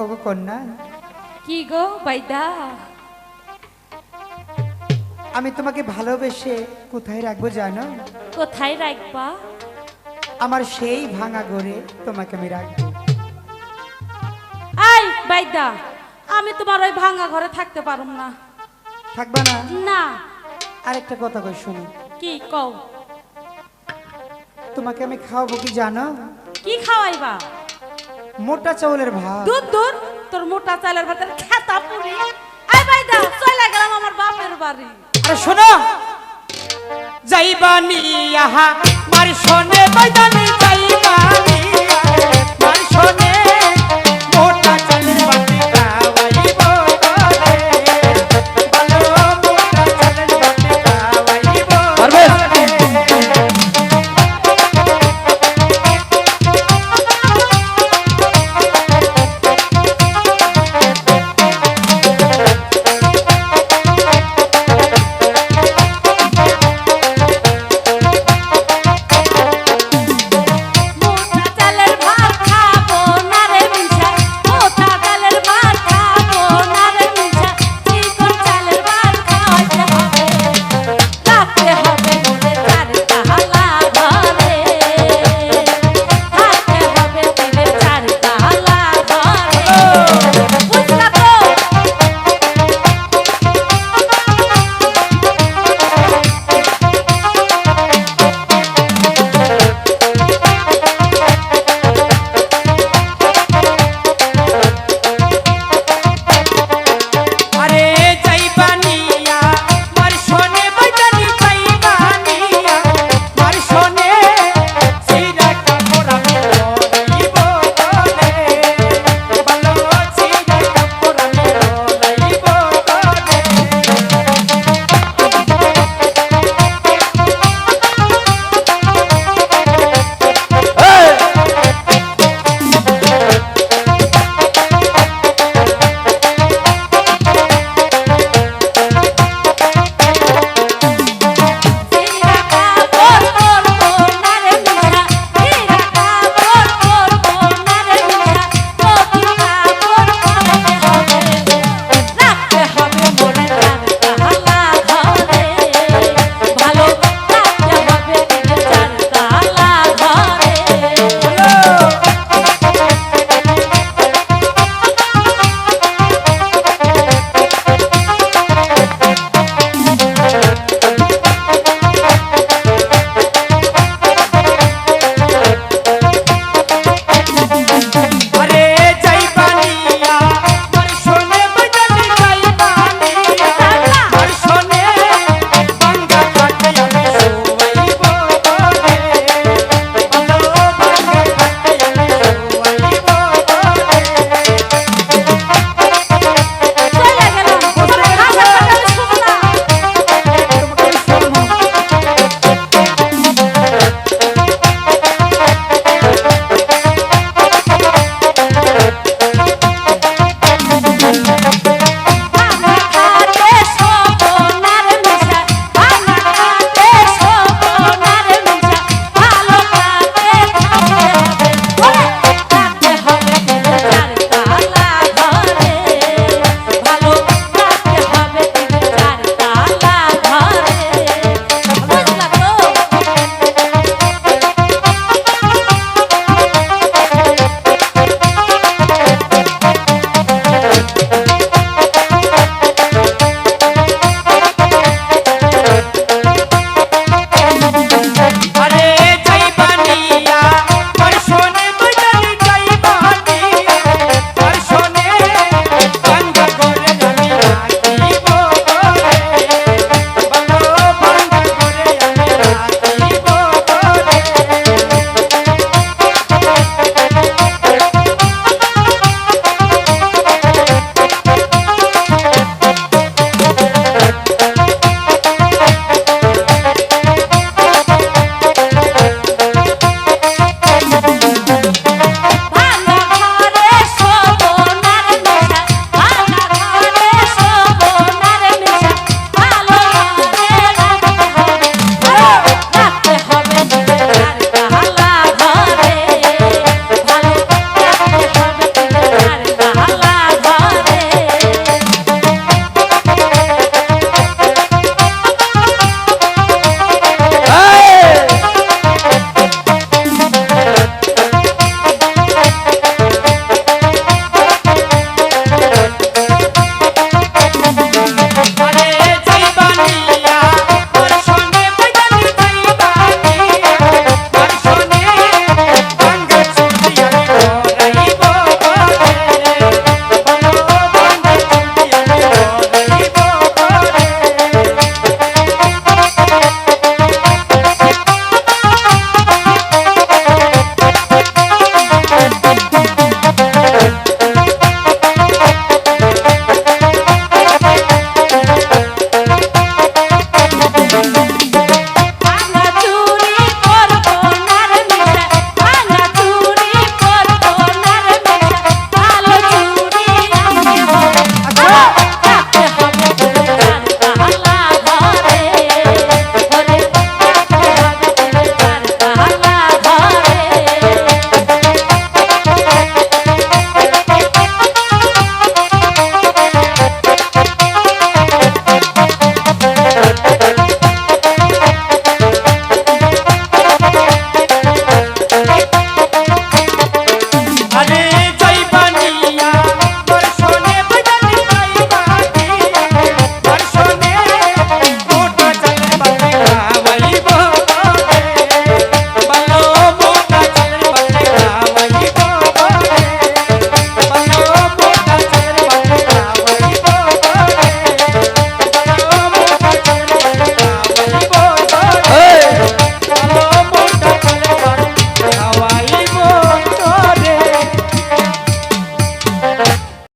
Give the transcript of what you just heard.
ওগো কন্যা। কি গো বাইদা? আমি তোমাকে ভালোবেসে কোথায় রাখব জানো? কোথায় রাখবা? আমার সেই ভাঙা ঘরে তোমাকে আমি রাখব। আই বাইদা আমি তোমার ওই ভাঙা ঘরে থাকতে পারুম না। থাকবা না? না। আরেকটা কথা কই শুনো। কি কও? তোমাকে আমি খাওয়াবো কি জানো? কি খাওয়াইবা? মোটা চাউলের ভাত। দূর দূর তোর মোটা চাউলের ভাতের খেতা পুরি। আই বাইদা চলে গেলাম আমার বাপের বাড়ি। আরে শোনো। যাইবানি আহা মারি শোনে বাইদানি